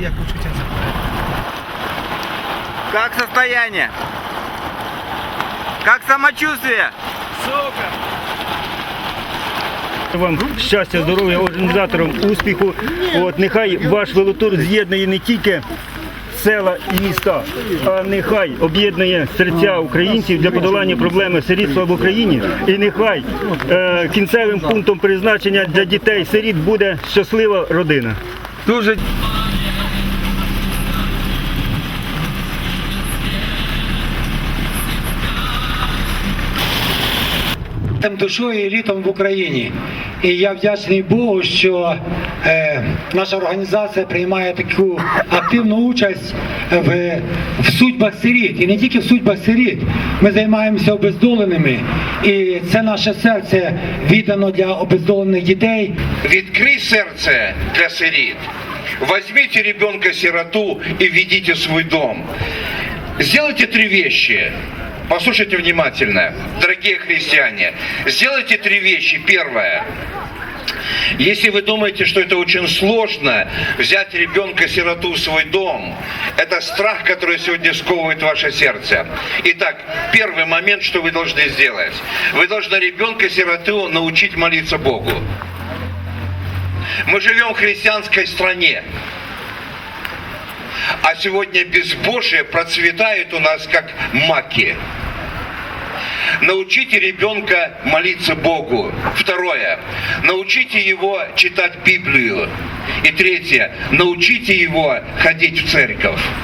як почуття запитати. Как состояние? Как самочувствие? Вам щастя, здоров'я, організаторам успіху. От нехай ваш велотур з'єднує не тільки села і міста, а нехай об'єднує серця українців для подолання проблеми сирітства в Україні. І нехай е, кінцевим пунктом призначення для дітей сиріт буде щаслива родина. Дуже душою і літом в Україні. І я вдячний Богу, що е, наша організація приймає таку активну участь в, в судьбах сиріт. І не тільки в судьбах сиріт. Ми займаємося обездоленими. І це наше серце віддано для обездолених дітей. Відкрий серце для сирит. Возьмите ребенка-сироту и введите в свой дом. Сделайте три вещи. Послушайте внимательно, дорогие христиане. Сделайте три вещи. Первое. Если вы думаете, что это очень сложно, взять ребенка-сироту в свой дом, это страх, который сегодня сковывает ваше сердце. Итак, первый момент, что вы должны сделать. Вы должны ребенка-сироту научить молиться Богу. Мы живем в христианской стране. А сегодня безбожие процветает у нас как маки. Научите ребенка молиться Богу. Второе. Научите его читать Библию. И третье. Научите его ходить в церковь.